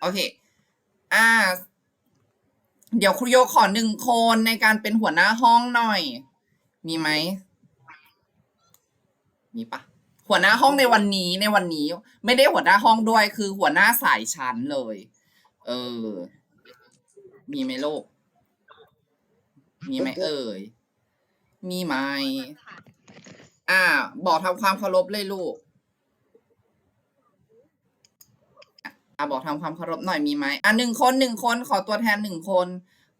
โอเค อ่า เดี๋ยวครูโยขอหนึ่งคนในการเป็นหัวหน้าห้องหน่อย มีไหม มีปะหัวหน้าห้องในวันนี้ในวันนี้ ไม่ได้หัวหน้าห้องด้วย คือหัวหน้าสายชั้นเลย เออ มีไหมโลก มีไหมเอ่ย มีไหม อ่า บอกทำความเคารพเลยลูก อะบอกทำความเคารพหน่อยมีไหมอะหนึ่งคนหนึ่งคนขอตัวแทนหนึ่งคน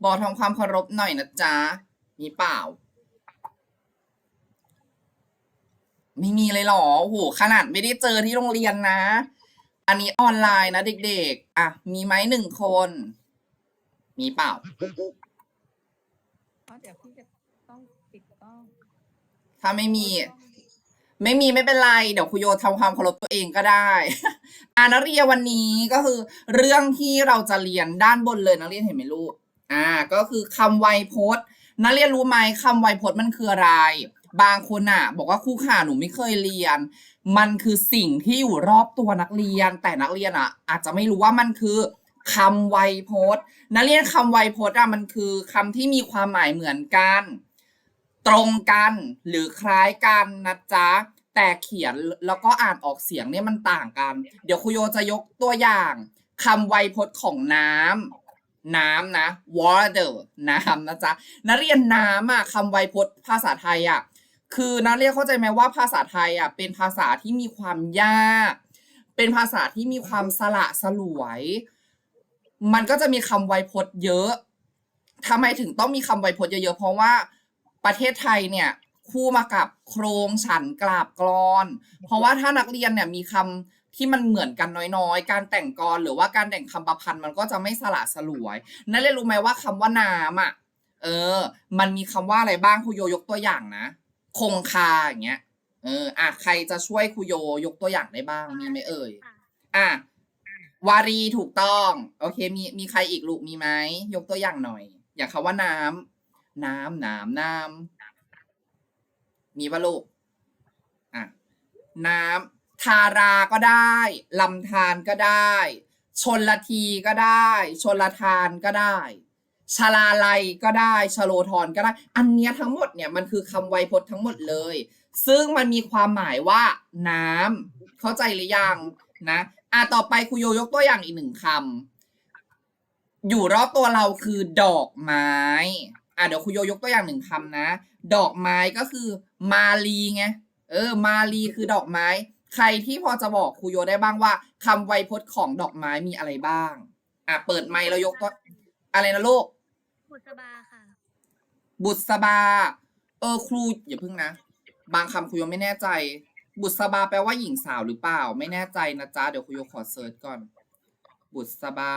บอกทำความเคารพหน่อยนะจ๊ะมีเปล่า ไม่มีเลยเหรอโอ้โหขนาดไม่ได้เจอที่โรงเรียนนะ อันนี้ออนไลน์นะเด็กๆ อะ มีไหมหนึ่งคน มีเปล่าเพราะเดี๋ยวพี่จะต้องปิดกล้องถ้าไม่มี ไม่มีไม่เป็นไร เดี๋ยวครูโยทำความเคารพตัวเองก็ได้ อ่านักเรียนวันนี้ก็คือ เรื่องที่เราจะเรียนด้านบนเลยนักเรียนเห็นไหมลูกอ่า ก็คือคำไวยพจน์ นักเรียนรู้ไหมคำไวยพจน์มันคืออะไร บางคนอะ บอกว่าครูข่าหนูไม่เคยเรียน มันคือสิ่งที่อยู่รอบตัวนักเรียน แต่นักเรียนอะ อาจจะไม่รู้ว่ามันคือคำไวยพจน์ นักเรียนคำไวยพจน์อะมันคือคำที่มีความหมายเหมือนกัน ตรงกันหรือคล้ายกันนะจ๊ะแต่เขียนแล้วก็อ่านออกเสียงเนี่ยมันต่างกัน เดี๋ยวครูโยจะยกตัวอย่างคำไวยพจน์ของน้ำน้ำนะ water น้ำนะจ๊ะนักเรียนน้ำอะคำไวยพจน์ภาษาไทยอะคือนักเรียนเข้าใจไหมว่าภาษาไทยอะเป็นภาษาที่มีความยาก เป็นภาษาที่มีความสละสลวย มันก็จะมีคำไวยพจน์เยอะทำไมถึงต้องมีคำไวยพจน์เยอะๆเพราะว่า ประเทศไทยเนี่ยคู่มากับโครงฉันกราบกรอน เพราะว่าถ้านักเรียนเนี่ยมีคำที่มันเหมือนกันน้อยๆ การแต่งกรหรือว่าการแต่งคำประพันธ์มันก็จะไม่สละสลวย นักเรียรู้ไหมว่าคำว่าน้ำอะ เออ มันมีคำว่าอะไรบ้างครูโยยกตัวอย่างนะ คงคาอย่างเงี้ย เออ อะใครจะช่วยครูโยยกตัวอย่างได้บ้าง มีไหมเอ่ย อะ วารีถูกต้อง โอเค มีมีใครอีกลูกมีไหม ยกตัวอย่างหน่อย อย่างคำว่าน้ำ น้ำน้ำน้ำมีปะลูกอะน้ำทาราก็ได้ลำธารก็ได้ ชนละทีก็ได้ ชนละทานก็ได้ชลาลัยก็ได้ชโลธรก็ได้ อันเนี้ยทั้งหมดเนี่ยมันคือคำไวยพจน์ทั้งหมดเลย ซึ่งมันมีความหมายว่า น้ำเข้าใจหรือยังนะอะต่อไปครูโยยกตัวอย่างอีกหนึ่งคำอยู่รอบตัวเราคือดอกไม้ อะเดี๋ยวครูโยยกตัวอย่างหนึ่งคำนะ ดอกไม้ก็คือมาลีไงเออ มาลีคือดอกไม้ ใครที่พอจะบอกครูโยได้บ้างว่าคำไวยพจน์ของดอกไม้มีอะไรบ้าง อะเปิดไมค์แล้วยกตัวอะไรนะลูกบุษบาค่ะ บุษบา เออครูอย่าเพิ่งนะ บางคำครูโยไม่แน่ใจ บุษบาแปลว่าหญิงสาวหรือเปล่า ไม่แน่ใจนะจ๊ะเดี๋ยวครูโยขอเซิร์ชก่อน บุษบา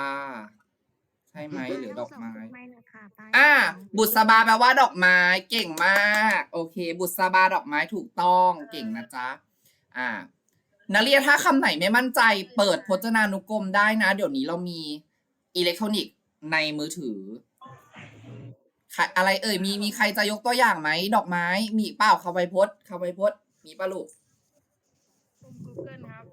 ใช่ไหมหรือดอกไม้ อ่า บุษบาแปลว่าดอกไม้ เก่งมาก โอเค บุษบาดอกไม้ถูกต้อง เก่งนะจ๊ะ อ่า นักเรียนถ้าคำไหนไม่มั่นใจ เปิดพจนานุกรมได้นะ เดี๋ยวนี้เรามีอิเล็กทรอนิกส์ในมือถือใครอะไรเอ่ย มีมีใครจะยกตัวอย่างไหม ดอกไม้ มีเปล่าคำไวยพจน์คำไวยพจน์ มีปะลูก Google ครับ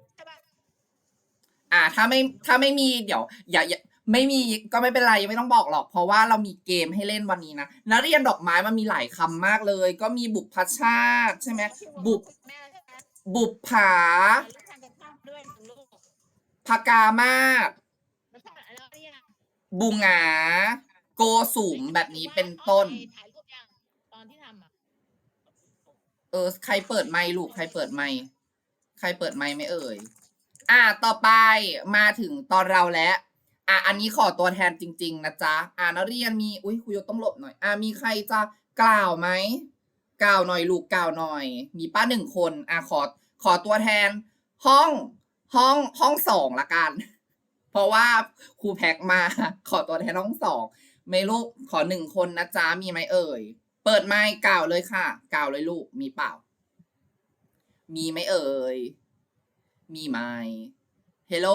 อ่า ถ้าไม่ถ้าไม่มีเดี๋ยวอย่าอย่า ไม่มีก็ไม่เป็นไรไม่ต้องบอกหรอก เพราะว่าเรามีเกมให้เล่นวันนี้นะนักเรียนดอกไม้มันมีหลายคำมากเลย ก็มีบุพชาติใช่ไหมบุบุพผาแล้วทำกับข้ากพกามาศบุงหาโกสุมแบบนี้เป็นต้น เออ ใครเปิดไมค์ลูก ใครเปิดไมค์ใครเปิดไมค์ไม่เอ่ย อะต่อไปมาถึงตอนเราแล้ว อะอันนี้ขอตัวแทนจริง ๆ นะจ๊ะ อะนักเรียนมีอุ้ยครูยศต้องหลบหน่อย อะมีใครจะกล่าวไหมกล่าวหน่อยลูกกล่าวหน่อย มีป้าหนึ่งคนอะขอขอตัวแทน ห้องห้องห้องสองละกัน เพราะว่าครูแพ็กมา ขอตัวแทนห้องสองไม่ลูกขอหนึ่งคนนะจ๊ะมีไหมเอ่ย เปิดไมค์กล่าวเลยค่ะ กล่าวเลยลูกมีเปล่า มีไหมเอ่ย มีไหมเฮลโล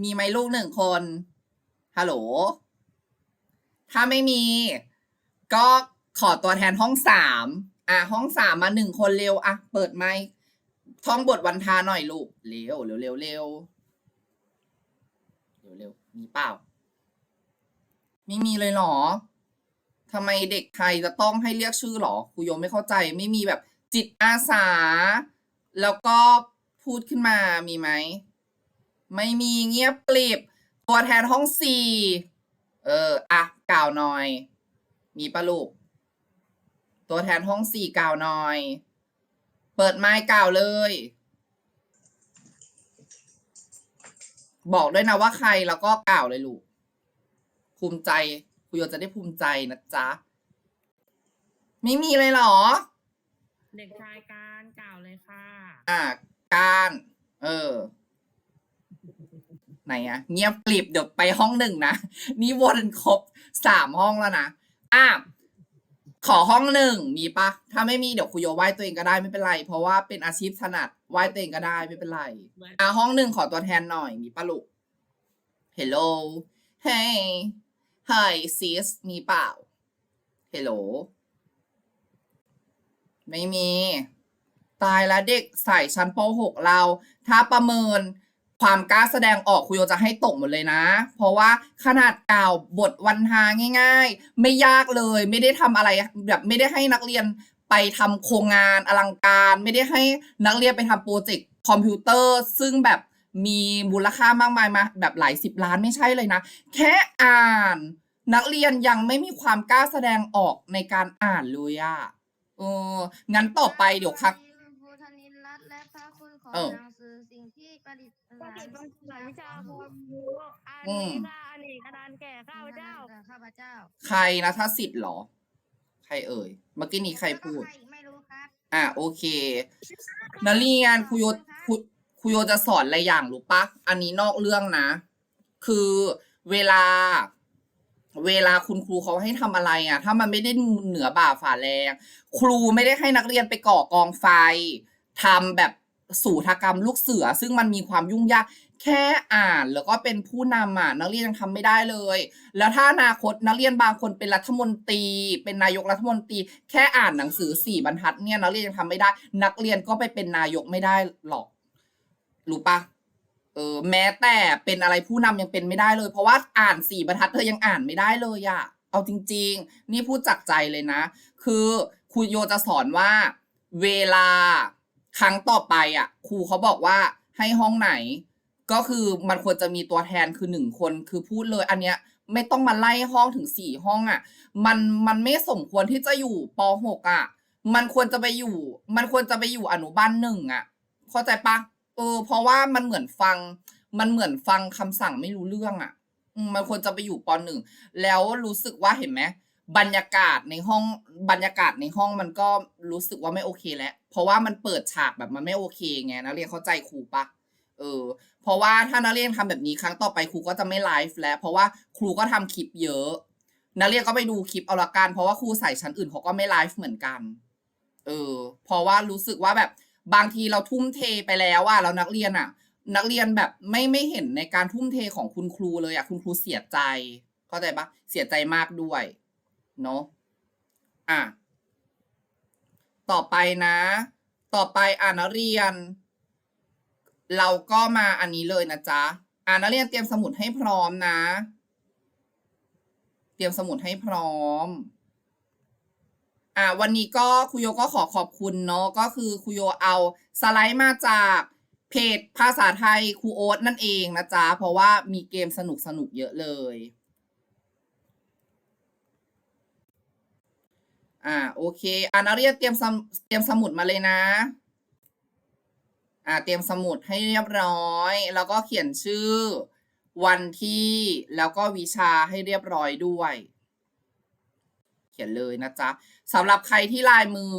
มีไหมลูกหนึ่งคน ฮัลโหล ถ้าไม่มี ก็ขอตัวแทนห้องสาม อะ ห้องสามมาหนึ่งคนเร็ว อะ เปิดไมค์ท่องบทวันทาหน่อยลูก เร็วเร็วเร็วเร็วเร็วๆมีเปล่า ไม่มีเลยเหรอทำไมเด็กไทยจะต้องให้เรียกชื่อหรอครูโยมไม่เข้าใจ ไม่มีแบบจิตอาสา แล้วก็พูดขึ้นมามีไหม ไม่มีเงียบกลิบ ตัวแทนห้องสี่เอออะกล่าวหน่อย มีปะลูก ตัวแทนห้องสี่กล่าวหน่อย เปิดไมค์กล่าวเลย บอกด้วยนะว่าใครแล้วก็กล่าวเลยลูก ภูมิใจคุโยจะได้ภูมิใจนะจ๊ะ ไม่มีเลยเหรอ เด็กชายการกล่าวเลยค่ะ อะการ เออ ไหนอะเงียบกลิบเดี๋ยวไปห้องหนึ่งนะนี่วนครบสามห้องแล้วนะอะขอห้องหนึ่งมีปะถ้าไม่มีเดี๋ยวคุโยไหว้ตัวเองก็ได้ไม่เป็นไร เพราะว่าเป็นอาชีพถนัดไหว้ตัวเองก็ได้ไม่เป็นไรอะห้องหนึ่งขอตัวแทนหน่อยมีปะลูก Hello Hey Hi sis มีเปล่า Hello ไม่มี ตายแล้วเด็กใส่ชั้นป .6 เรา ถ้าประเมิน ความกล้าแสดงออกคุโยจะให้ตกหมดเลยนะ เพราะว่าขนาดกล่าวบทวันทาง่าย ๆ ไม่ยากเลย ไม่ได้ทำอะไรแบบไม่ได้ให้นักเรียนไปทำโครงงานอลังการ ไม่ได้ให้นักเรียนไปทำโปรเจกต์คอมพิวเตอร์ ซึ่งแบบมีมูลค่ามากมายมาแบบหลายสิบล้านไม่ใช่เลยนะ แค่อ่าน นักเรียนยังไม่มีความกล้าแสดงออกในการอ่านเลยอะเอองั้นต่อไปเดี๋ยวครับคุณครูธนินรัตน์และพระคุณของเออหนังสือสิ่งที่ประดิษฐ์ ก็ติดบางส่วนวิชาความรู้อันนี้ว่าอันนี้อาจารย์แก่ข้าพเจ้าข้าพเจ้า ใครนะถ้าสิทธิ์เหรอ ใครเอ่ย เมื่อกี้นี้ใครพูด ไม่รู้ครับ อะโอเคนักเรียนครูโยครูครูโยจะสอนอะไรอย่างรู้ปะอันนี้นอกเรื่องนะ คือเวลา เวลาคุณครูเขาให้ทำอะไรอะ ถ้ามันไม่ได้เหนือบ่าฝ่าแรง ครูไม่ได้ให้นักเรียนไปก่อกองไฟทำแบบ สูตรกรรมลูกเสือ ซึ่งมันมีความยุ่งยากแค่อ่านแล้วก็เป็นผู้นำอะนักเรียนยังทำไม่ได้เลย แล้วถ้าอนาคตนักเรียนบางคนเป็นรัฐมนตรี เป็นนายกรัฐมนตรี แค่อ่านหนังสือสี่บรรทัดเนี่ยนักเรียนยังทำไม่ได้ นักเรียนก็ไปเป็นนายกไม่ได้หรอกรู้ปะเออแม้แต่เป็นอะไรผู้นำยังเป็นไม่ได้เลย เพราะว่าอ่านสี่บรรทัดเธอยังอ่านไม่ได้เลยอะเอาจริง ๆ นี่พูดจากใจเลยนะ คือครูโยจะสอนว่า เวลา ครั้งต่อไปอะ ครูเขาบอกว่าให้ห้องไหน ก็คือมันควรจะมีตัวแทนคือหนึ่งคนคือพูดเลยอันเนี้ยไม่ต้องมาไล่ห้องถึงสี่ห้องอะ มันมันไม่สมควรที่จะอยู่ปหกอะ มันควรจะไปอยู่ มันควรจะไปอยู่อนุบาลหนึ่งอะ เข้าใจปะเออ เพราะว่ามันเหมือนฟัง มันเหมือนฟังคำสั่งไม่รู้เรื่องอะมันควรจะไปอยู่ปหนึ่งแล้วรู้สึกว่าเห็นไหม บรรยากาศในห้องบรรยากาศในห้องมันก็รู้สึกว่าไม่โอเคแล้ว เพราะว่ามันเปิดฉากแบบมันไม่โอเคไงนักเรียนเข้าใจครูปะเออ เพราะว่าถ้านักเรียนทำแบบนี้ครั้งต่อไปครูก็จะไม่ไลฟ์แล้ว เพราะว่าครูก็ทำคลิปเยอะนักเรียนก็ไปดูคลิปเอาละกันเพราะว่าครูใส่ชั้นอื่นเขาก็ไม่ไลฟ์เหมือนกัน เออ เพราะว่ารู้สึกว่าแบบบางทีเราทุ่มเทไปแล้วอะแล้วนักเรียนอะนักเรียนแบบไม่ไม่เห็นในการทุ่มเทของคุณครูเลยอะคุณครูเสียใจ เข้าใจปะเสียใจมากด้วย เนาะอะต่อไปนะ ต่อไปอ่านักเรียน เราก็มาอันนี้เลยนะจ๊ะอ่านักเรียนเตรียมสมุดให้พร้อมนะ เตรียมสมุดให้พร้อมอ่าวันนี้ก็ครูโยก็ขอขอบคุณเนาะก็คือครูโยเอาสไลด์มาจากเพจภาษาไทยครูโอ๊ตนั่นเองนะจ๊ะเพราะว่ามีเกมสนุกสนุกๆเยอะเลย อ่าโอเคอ่านักเรียนเตรียมสมเตรียมสมุดมาเลยนะอ่าเตรียมสมุดให้เรียบร้อย แล้วก็เขียนชื่อ วันที่แล้วก็วิชาให้เรียบร้อยด้วย เขียนเลยนะจ๊ะสำหรับใครที่ลายมือ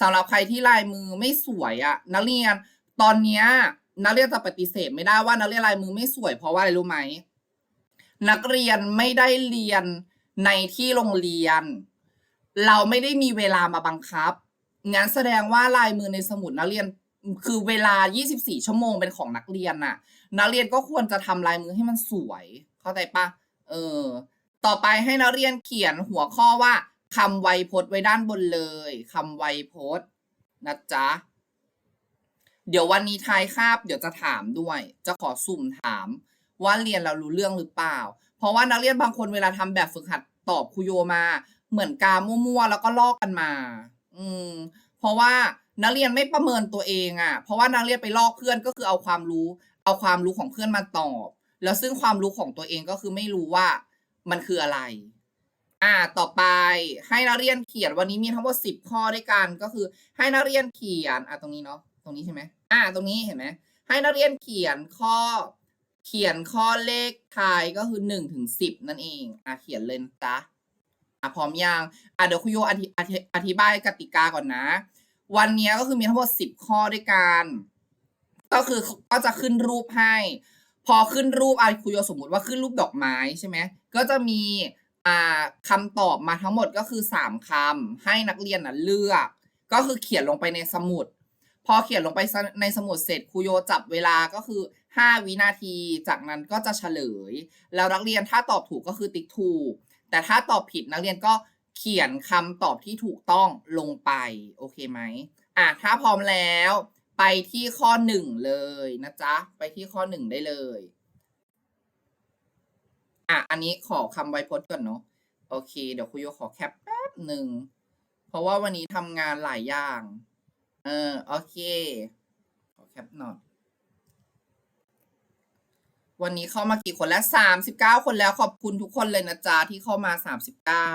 สำหรับใครที่ลายมือไม่สวยอะนักเรียนตอนเนี้ยนักเรียนจะปฏิเสธไม่ได้ว่านักเรียนลายมือไม่สวยเพราะว่าอะไรรู้ไหมนักเรียนไม่ได้เรียนในที่โรงเรียน เราไม่ได้มีเวลามาบังคับ งั้นแสดงว่าลายมือในสมุดนักเรียนคือเวลา 24 ชั่วโมงเป็นของนักเรียนน่ะ นักเรียนก็ควรจะทำลายมือให้มันสวย เข้าใจปะเออ ต่อไปให้นักเรียนเขียนหัวข้อว่าคำไวยพจน์ไว้ด้านบนเลยคำไวยพจน์นะจ๊ะ เดี๋ยววันนี้ทายคาบ เดี๋ยวจะถามด้วย จะขอสุ่มถาม ว่าเรียนเรารู้เรื่องหรือเปล่า เพราะว่านักเรียนบางคนเวลาทำแบบฝึกหัดตอบครูโยมา เหมือนกามั่วๆแล้วก็ลอกกันมา อืม เพราะว่านักเรียนไม่ประเมินตัวเองอะ่ะ เพราะว่านักเรียนไปลอกเพื่อนก็คือเอาความรู้ เอาความรู้ของเพื่อนมาตอบ แล้วซึ่งความรู้ของตัวเองก็คือไม่รู้ว่ามันคืออะไร อ่า ต่อไปให้นักเรียนเขียนวันนี้มีทั้งหมดสิบข้อด้วยกัน ก็คือ ให้นักเรียนเขียน อะตรงนี้เนาะ ตรงนี้ใช่ไหมอ่า ตรงนี้เห็นไหม ให้นักเรียนเขียนข้อ เขียนข้อเลขไทยก็คือหนึ่งถึงสิบนั่นเอง อะเขียนเลยนะจ๊ะ พร้อมยังอะเดี๋ยวคุยโยอธิอธิอธิบายกติกาก่อนนะ วันนี้ก็คือมีทั้งหมดสิบข้อด้วยกัน ก็คือก็จะขึ้นรูปให้ พอขึ้นรูปอะคุยโยสมมติว่าขึ้นรูปดอกไม้ใช่ไหมก็จะมีอ่าคำตอบมาทั้งหมดก็คือสามคำให้นักเรียนนะเลือก ก็คือเขียนลงไปในสมุด พอเขียนลงไปในสมุดเสร็จครูโยจับเวลาก็คือ5วินาที จากนั้นก็จะเฉลย แล้วนักเรียนถ้าตอบถูกก็คือติ๊กถูก แต่ถ้าตอบผิดนักเรียนก็เขียนคำตอบที่ถูกต้องลงไป โอเคไหมอะถ้าพร้อมแล้ว ไปที่ข้อหนึ่งเลยนะจ๊ะ ไปที่ข้อหนึ่งได้เลยอะอันนี้ขอคำไวยพจน์ก่อนเนาะโอเค เดี๋ยวครูโยขอแคปแป๊บหนึ่ง เพราะว่าวันนี้ทำงานหลายอย่าง เออ โอเค ขอแคปหน่อย วันนี้เข้ามากี่คนแล้วสามสิบเก้าคนแล้วขอบคุณทุกคนเลยนะจ๊ะที่เข้ามาสามสิบเก้า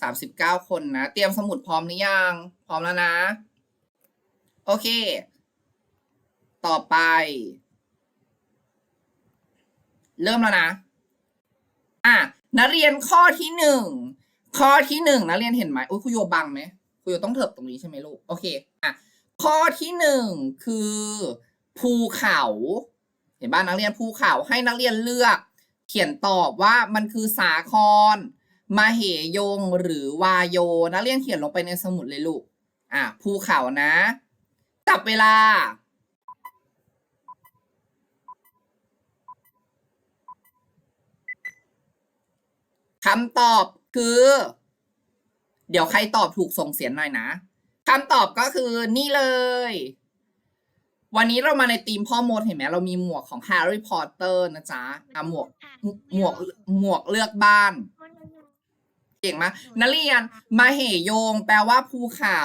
สามสิบเก้าคนนะ เตรียมสมุดพร้อมหรือยัง พร้อมแล้วนะ โอเค ต่อไป เริ่มแล้วนะ อะ นักเรียนข้อที่หนึ่ง ข้อที่หนึ่งนักเรียนเห็นไหมอุ้ยคุยโยบังไหมคุยโยต้องเถิบตรงนี้ใช่ไหมลูก โอเค อะ ข้อที่หนึ่งคือ ภูเขา เห็นบ้านนักเรียนภูเขาให้นักเรียนเลือก เขียนตอบว่ามันคือสาครมาเหยงหรือวาโย นักเรียนเขียนลงไปในสมุดเลยลูกอะภูเขานะจับเวลาคำตอบคือ เดี๋ยวใครตอบถูกส่งเสียงหน่อยนะคำตอบก็คือนี่เลย วันนี้เรามาในทีมพ่อมดเห็นไหมเรามีหมวกของ Harry Potter นะจ๊ะอะหมวกหมวกหมวกเลือกบ้าน เก่งมากนักเรียนมาเหโยง แปลว่าภูเขา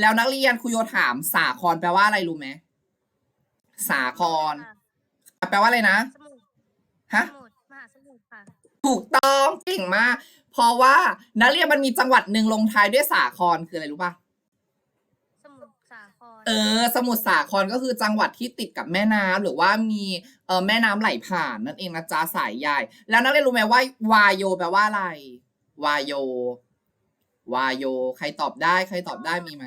แล้วนักเรียนครูโยถาม สาครแปลว่าอะไรรู้ไหมสาครอะแปลว่าอะไรนะสมุทรฮะสมุทรมหาสมุทรค่ะถูกต้องเก่งมาก เพราะว่านักเรียนมันมีจังหวัดหนึ่งลงท้ายด้วยสาครคืออะไรรู้ป่ะสมุทรสาคร เออ สมุทรสาครก็คือจังหวัดที่ติดกับแม่น้ำหรือว่ามีเออแม่น้ำไหลผ่านนั่นเองนะจ๊ะสายใหญ่ แล้วนักเรียนรู้ไหมว่าวายโยแปลว่าอะไร วายโยวายโย ใครตอบได้ ใครตอบได้มีไหม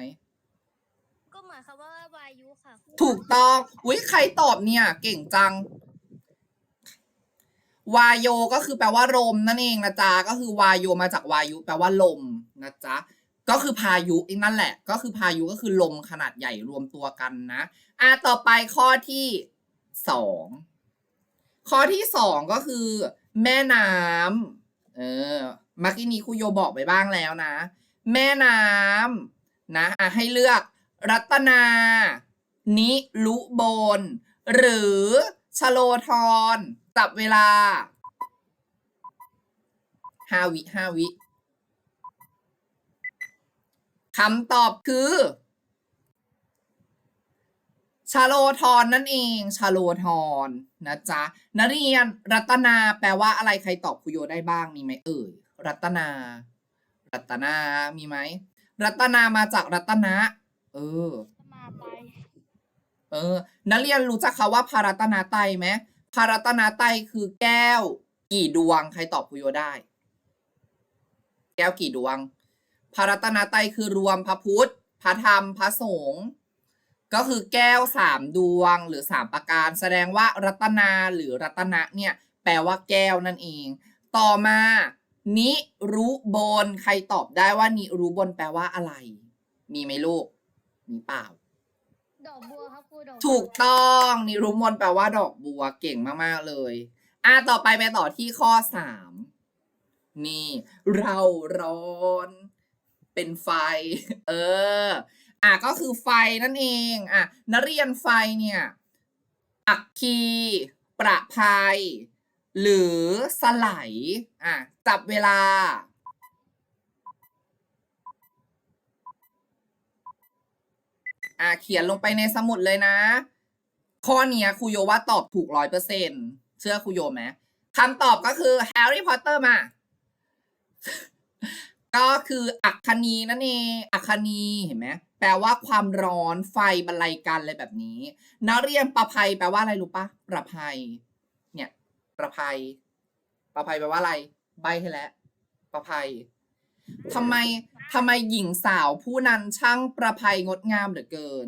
ก็หมายความว่าวายุค่ะ ถูกต้องอุ้ยใครตอบเนี่ย เก่งจังวายโยก็คือแปลว่าลมนั่นเองนะจ๊ะก็คือวายโยมาจากวายุ แปลว่าลมนะจ๊ะ ก็คือพายุอีกนั่นแหละ ก็คือพายุก็คือลมขนาดใหญ่รวมตัวกันนะอะต่อไปข้อที่สองข้อที่สองก็คือ แม่น้ำเออเมื่อกี้นี้ครูโยบอกไปบ้างแล้วนะ แม่น้ำนะอะให้เลือกรัตนา นิลุบน หรือชโลธรจับเวลาห้าวิห้าวิ คำตอบคือชาโลธรนั่นเองชาโลธรนะจ๊ะนักเรียนรัตนาแปลว่าอะไรใครตอบคุโยได้บ้างมีไหมเอ่ยรัตนา รัตนามีไหมรัตนามาจากรัตนะ เออมาไปเออนักเรียนรู้จักคาว่าพารัตนาไตรไหมพารัตนาไตรคือแก้ว กี่ดวง ใครตอบคุโยได้ แก้วกี่ดวง พารัตนาไตรคือรวมพระพุทธ พระธรรม พระสงฆ์ก็คือแก้วสามดวงหรือสามประการ แสดงว่ารัตนาหรือรัตนะเนี่ยแปลว่าแก้วนั่นเอง ต่อมา นิรุบนใครตอบได้ว่านิรุบนแปลว่าอะไร มีไหมลูก มีเปล่า ดอกบัวครับครูดอกบัวถูกต้องนิรุมนแปลว่า ดอกบัวเก่งมากๆเลยอะต่อไปไปต่อที่ข้อสามนี่ เราร้อน เป็นไฟ เออ อะก็คือไฟนั่นเอง อะนักเรียนไฟเนี่ยอักคีประภัย หรือสไลด์อะจับเวลาอะเขียนลงไปในสมุดเลยนะ ข้อเนี้ยครูโยว่าตอบถูกร้อยเปอร์เซ็นเชื่อครูโยไหมคำตอบก็คือแฮร์รี่พอตเตอร์มา ก็คืออัคคณีนั่นเองอัคคณีเห็นไหมแปลว่าความร้อนไฟบรรลัยกันอะไรแบบนี้นักเรียนประภัยแปลว่าอะไรรู้ปะประภัย เนี่ย ประภัย ประภัยแปลว่าอะไร ใบให้แล้วประภัยทำไมทำไมหญิงสาวผู้นั้นช่างประภัยงดงามเหลือเกิน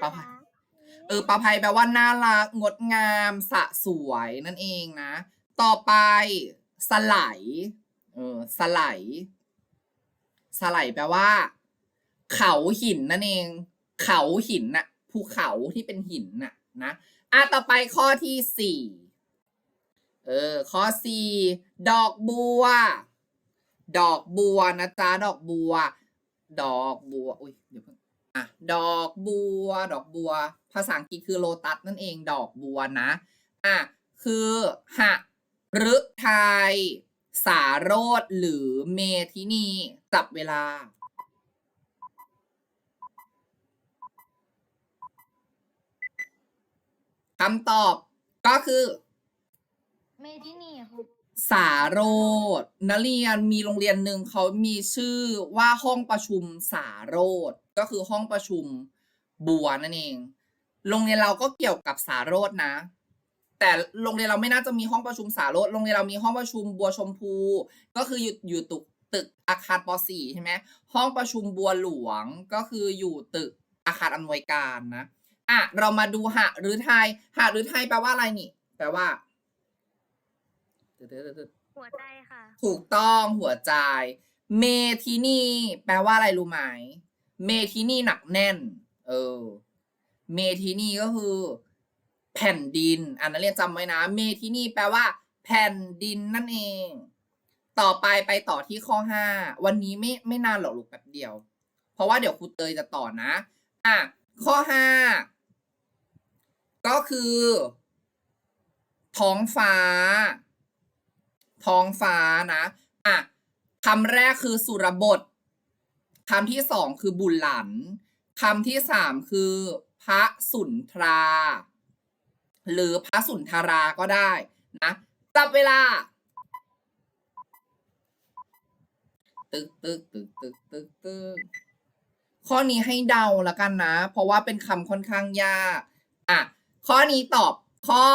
ประภัย เออ ประภัยแปลว่าน่ารักงดงามสะสวยนั่นเองนะ ต่อไปสไลเออสไล สไลแปลว่า เขาหินนั่นเอง เขาหินน่ะภูเขาที่เป็นหินน่ะนะอะต่อไปข้อที่สี่เออข้อสี่ดอกบัว ดอกบัวนะจ๊ะดอกบัว ดอกบัวอุ้ยเดี๋ยวเพิ่งอะดอกบัว ดอกบัว ภาษาอังกฤษคือโลตัสนั่นเอง ดอกบัวนะอะคือหะฤทัย สาโรธหรือเมทินีจับเวลา คำตอบก็คือ เมที่นี่ครับสาโรธนักเรียนมีโรงเรียนหนึ่งเขามีชื่อว่าห้องประชุมสาโรธก็คือห้องประชุมบัวนั่นเอง โรงเรียนเราก็เกี่ยวกับสาโรธนะ แต่โรงเรียนเราไม่น่าจะมีห้องประชุมสาโรธโรงเรียนเรามีห้องประชุมบัวชมพู ก็คืออยู่อยู่ตึกตึกอาคารป .4 ใช่ไหมห้องประชุมบัวหลวงก็คืออยู่ตึกอาคารอำนวยการนะอะเรามาดูหะหรือไทยหะหรือไทยแปลว่าอะไรนี่ แปลว่าหัวใจค่ะ ถูกต้องหัวใจ เมทินีแปลว่าอะไรรู้ไหมเมทินีหนักแน่น เออ เมทินีก็คือ แผ่นดินอันนั้นเรียนจำไว้นะ เมทินีแปลว่า แผ่นดินนั่นเอง ต่อไปไปต่อที่ข้อห้าวันนี้ไม่ไม่นานหรอกลูกแป๊บเดียว เพราะว่าเดี๋ยวครูเตยจะต่อนะอะข้อห้าก็คือ ท้องฟ้า ท้องฟ้านะอะคำแรกคือสุรบทคำที่สองคือบุญหลันคำที่สามคือ พระสุนทรา หรือพระสุนทราก็ได้นะจับเวลา ตึกตึกตึกตึกตึกตึกข้อนี้ให้เดาแล้วกันนะ เพราะว่าเป็นคำค่อนข้างยากอะข้อนี้ตอบข้อ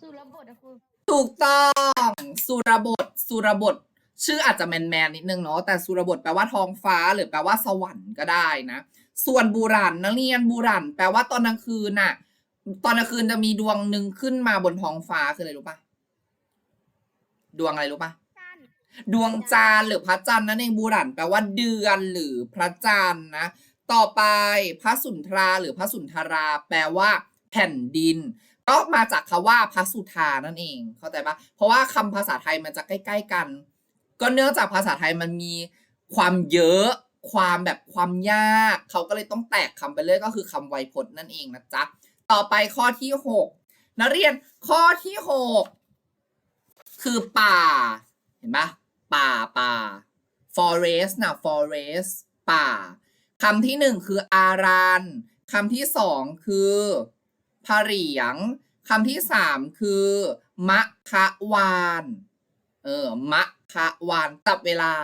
สุรบทอะครูถูกต้องสุรบทสุรบท ชื่ออาจจะแมนแมนๆนิดนึงเนาะแต่สุรบทแปลว่าท้องฟ้าหรือแปลว่าสวรรค์ก็ได้นะ ส่วนบุรันนักเรียนบุรันแปลว่าตอนกลางคืนน่ะ ตอนกลางคืนจะมีดวงหนึ่งขึ้นมาบนท้องฟ้าคืออะไรรู้ปะดวงอะไรรู้ปะดวงจันทร์หรือพระจันทร์นั่นเองบุรันแปลว่าเดือนหรือพระจันทร์นะ ต่อไปพระสุนทราหรือพระสุนทรา แปลว่า แผ่นดิน ก็มาจากคำว่าพระสุธานั่นเอง เข้าใจปะเพราะว่าคำภาษาไทยมันจะใกล้ ๆกัน ก็เนื่องจากภาษาไทยมันมีความเยอะความแบบความยาก เขาก็เลยต้องแตกคำไปเรื่อยก็คือคำไวยพจน์นั่นเองนะจ๊ะ ต่อไปข้อที่หกนักเรียนข้อที่หกคือป่า เห็นปะป่าป่า forest นะ forest ป่าคำที่หนึ่งคืออารันคำที่สองคือผาเหรียงคำที่สามคือมะคะวาน เออ มะคะวานจับเวลา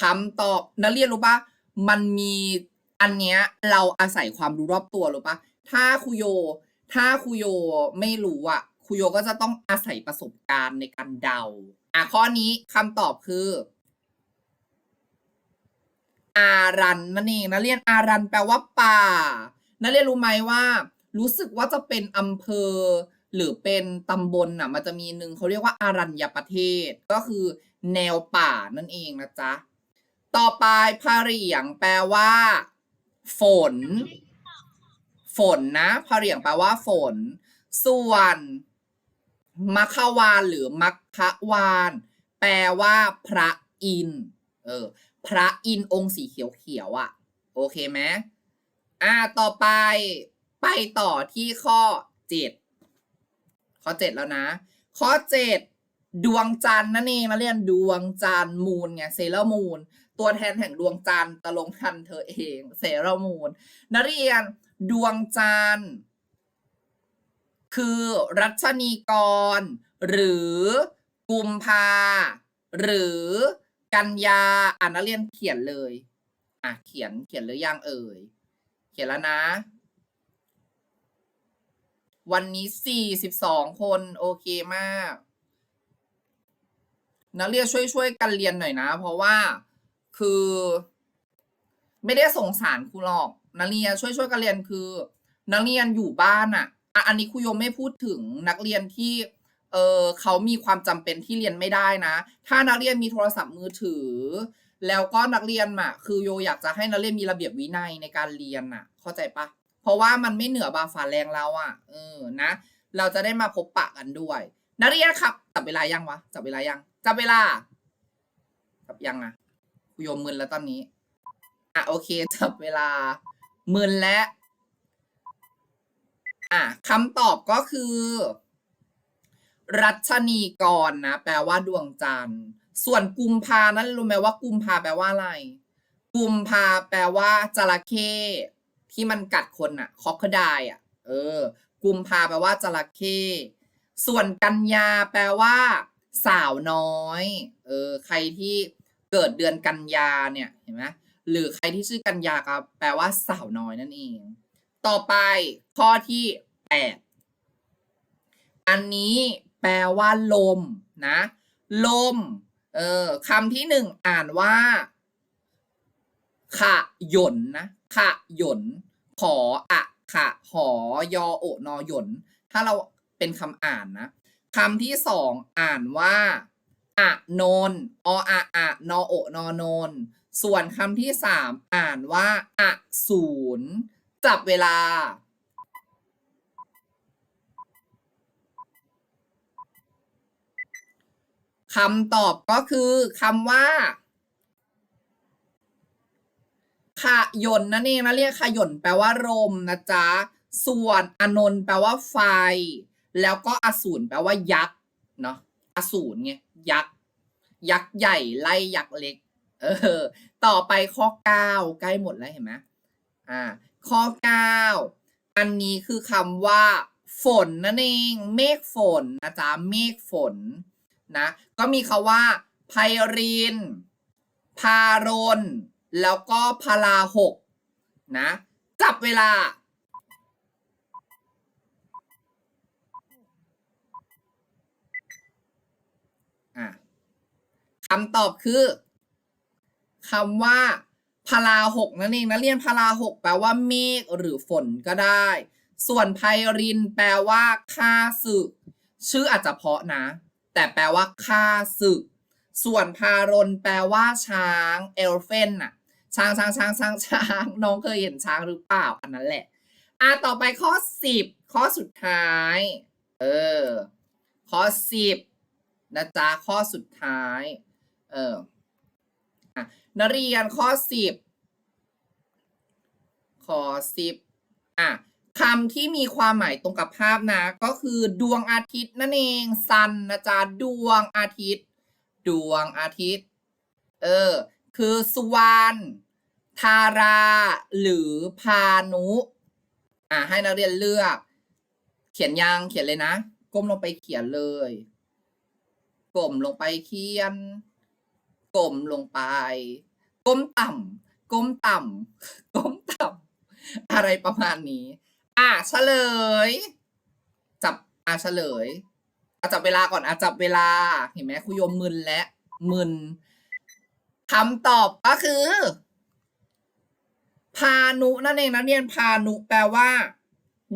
คำตอบนักเรียนรู้ปะมันมีอันเนี้ยเราอาศัยความรู้รอบตัวรู้ปะถ้าครูโย ถ้าครูโยไม่รู้อะครูโยก็จะต้องอาศัยประสบการณ์ในการเดา อะข้อนี้คำตอบคือ อารันนั่นเองนักเรียนอารันแปลว่าป่านักเรียนรู้ไหมว่า รู้สึกว่าจะเป็นอำเภอ หรือเป็นตำบลน่ะ มันจะมีหนึ่งเขาเรียกว่าอารัญญประเทศ ก็คือแนวป่านั่นเองนะจ๊ะ ต่อไปพาเหรียงแปลว่า ฝน ฝนนะพาเหรียงแปลว่า ฝน ส่วนมัคควานหรือมัคควาน แปลว่า พระอินเออ พระอินองค์สีเขียวๆอะโอโอเคไหมอ่าต่อไปไปต่อที่ข้อเจ็ดข้อเจ็ดแล้วนะ ข้อเจ็ดดวงจันทร์นั่นเองมาเรียนดวงจันทร์มูนไงเซเลอร์มูน ตัวแทนแห่งดวงจันทร์ตะลงทันเธอเองเซเลอร์มูนนักเรียนดวงจันทร์ คือรัชนีกร หรือกุมภา หรือกันยาอ่านนักเรียนเขียนเลย อะเขียนเขียนหรือยังเอ่ย เขียนแล้วนะ วันนี้สี่สิบสองคนโอเคมาก นักเรียนช่วยช่วยกันเรียนหน่อยนะ เพราะว่า คือ ไม่ได้สงสารครูหรอก นักเรียนช่วยช่วยกันเรียนคือ นักเรียนอยู่บ้านอะอะ อันนี้ครูยมไม่พูดถึงนักเรียนที่ เออเขามีความจำเป็นที่เรียนไม่ได้นะ ถ้านักเรียนมีโทรศัพท์มือถือ แล้วก็นักเรียนอะคือโยอยากจะให้นักเรียนมีระเบียบวินัยในการเรียนอะเข้าใจปะเพราะว่ามันไม่เหนือบาฝาแรงเราอะเออนะ เราจะได้มาพบปะกันด้วย นักเรียนครับจับเวลายังวะจับเวลายังจับเวลาจับยังอะ ครูโยมมึนแล้วตอนนี้ อะโอเคจับเวลามึนและ อะคำตอบก็คือ รัชนีกรนะ แปลว่าดวงจันทร์ ส่วนกุมภานั้นรู้ไหมว่า กุมภาแปลว่าอะไร กุมภาแปลว่าจระเข้ที่มันกัดคนอะคอกคดายอะเออ กุมภาแปลว่าจระเข้ส่วนกันยาแปลว่า สาวน้อย เออ ใครที่ เกิดเดือนกันยาเนี่ยเห็นไหมหรือใครที่ชื่อกันยาก็แปลว่าสาวน้อยนั่นเอง ต่อไปข้อที่แปดอันนี้แปลว่าลมนะลมเออคำที่หนึ่งอ่านว่าขะหยนนะขะหยนขออะขะหอยอโอนอหยนถ้าเราเป็นคำอ่านนะคำที่สองอ่านว่า อะโนนออะอะนอโอนอนนส่วนคำที่สามอ่านว่าอะศูนย์จับเวลา คำตอบก็คือคำว่าขยนนั่นเองนะเรียกขยนแปลว่าลมนะจ๊ะ ส่วนอนนแปลว่าไฟ แล้วก็อสูรแปลว่ายักษ์เนาะอสูรไง ยักษ์ยักษ์ใหญ่ไล่ยักษ์เล็ก เออ ต่อไปข้อเก้าใกล้หมดแล้วเห็นไหมอ่า ข้อเก้าอันนี้คือคำว่า ฝนนั่นเอง เมฆฝนนะจ๊ะเมฆฝนนะ ก็มีคาว่าไพรินพารนแล้วก็พาราหกนะ จับเวลา อะ คำตอบคือคำว่าพาราหกนั่นเองนะเรียนพาราหกแปลว่าเมฆหรือฝนก็ได้ ส่วนไพรินแปลว่าข้าศึก ชื่ออาจจะเพาะนะ แต่แปลว่าข้าศึก ส่วนพารนแปลว่าช้างเอลเฟนน่ะช้างช้างช้างช้างช้างน้องเคยเห็นช้างหรือเปล่าอันนั้นแหละอะต่อไปข้อสิบข้อสุดท้าย เออ ข้อสิบนะจ๊ะข้อสุดท้าย เออนักเรียนข้อสิบข้อสิบอะคำที่มีความหมายตรงกับภาพนะ ก็คือดวงอาทิตย์นั่นเองซันนะจ๊ะดวงอาทิตย์ ดวงอาทิตย์ เออ คือสุวรรณทารา หรือพานุ อะให้นักเรียนเลือก เขียนยังเขียนเลยนะ ก้มลงไปเขียนเลยก้มลงไปเขียน ก้มลงไป ก้มต่ำก้มต่ำก้มต่ำอะไรประมาณนี้ อะเฉลย จับอะเฉลยอะจับเวลาก่อนอะจับเวลา เห็นไหมครูยมมึนและมึนคำตอบก็คือ พานุนั่นเองนักเรียนพานุแปลว่า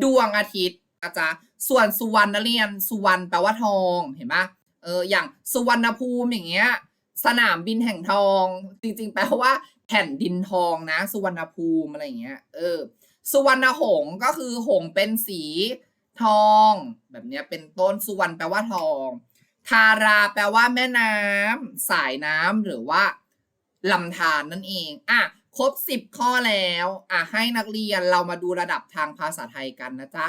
ดวงอาทิตย์นะจ๊ะส่วนสุวรรณนักเรียน สุวรรณแปลว่าทองเห็นปะเอออย่างสุวรรณภูมิอย่างเงี้ย สนามบินแห่งทอง จริงๆ แปลว่าแผ่นดินทองนะ สุวรรณภูมิอะไรอย่างเงี้ย เออ สุวรรณหงก็คือหงเป็นสีทอง แบบเนี้ยเป็นต้นสุวรรณแปลว่าทอง ทาราแปลว่าแม่น้ำสายน้ำหรือว่าลำธารนั่นเองอะครบสิบข้อแล้วอะให้นักเรียนเรามาดูระดับทางภาษาไทยกันนะจ๊ะ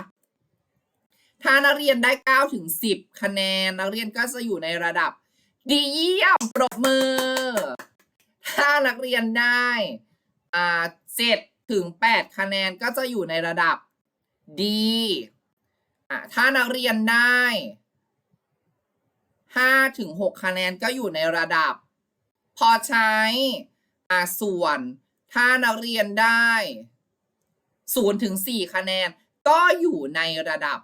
ถ้านักเรียนได้เก้าถึงสิบคะแนน นักเรียนก็จะอยู่ในระดับ ดีเยี่ยมปรบมือ ถ้านักเรียนได้อ่าเจ็ดถึงแปดคะแนนก็จะอยู่ในระดับดีอะถ้านักเรียนได้ห้าถึงหกคะแนนก็อยู่ในระดับ พอใช้อ่าส่วน ถ้านักเรียนได้ศูนย์ถึงสี่คะแนนก็อยู่ในระดับ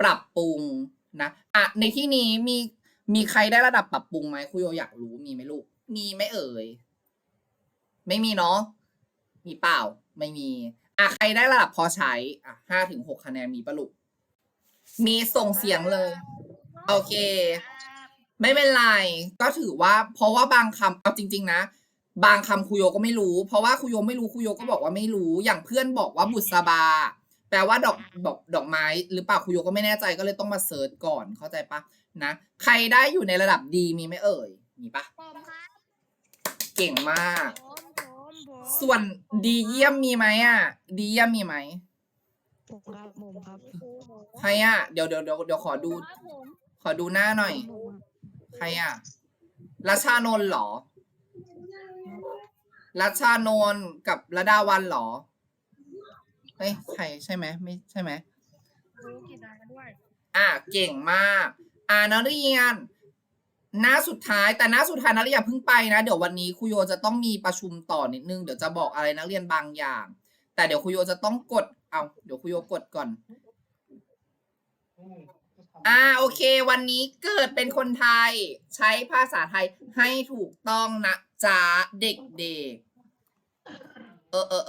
ปรับปรุงนะอะในที่นี้มี มีใครได้ระดับปรับปรุงไหมคุยโยอยากรู้มีไหมลูก มีไหมเอ่ย ไม่มีเนาะมีเปล่า ไม่มี อะใครได้ระดับพอใช้ อะห้าถึงหกคะแนนมีปะลูก มีส่งเสียงเลย โอเค ไม่เป็นไร ก็ถือว่า เพราะว่าบางคำเอาจริง ๆ นะบางคำครูโยก็ไม่รู้ เพราะว่าครูโยไม่รู้ครูโยก็บอกว่าไม่รู้ อย่างเพื่อนบอกว่าบุษบา แปลว่าดอกดอกดอกไม้ หรือเปล่าครูโยก็ไม่แน่ใจก็เลยต้องมาเซิร์ชก่อนเข้าใจปะ นะ ใครได้อยู่ในระดับดีมีไหมเอ่ย มีปะผมครับเก่งมาก ผมผมผมส่วนดีเยี่ยมมีไหมอะ ดีเยี่ยมมีไหมผมครับผมครับใครอะ เดี๋ยวเดี๋ยวเดี๋ยวเดี๋ยวขอดู ครับผมขอดูหน้าหน่อย ผมครับใครอะรัชชานนท์เหรอรัชชานนท์กับระดาวันเหรอ เฮ้ย ใครใช่ไหมไม่ใช่ไหม รู้กี่ดาด้วยอะเก่งมาก อ่านักเรียนหน้าสุดท้ายแต่หน้าสุดท้ายนักเรียนเพิ่งไปนะ เดี๋ยววันนี้ครูโยจะต้องมีประชุมต่อนิดนึงเดี๋ยวจะบอกอะไรนักเรียนบางอย่าง แต่เดี๋ยวครูโยจะต้องกดเอาเดี๋ยวครูโยกดก่อน อ่าโอเค วันนี้เกิดเป็นคนไทย ใช้ภาษาไทยให้ถูกต้องนะจ๊ะเด็กๆเออเออ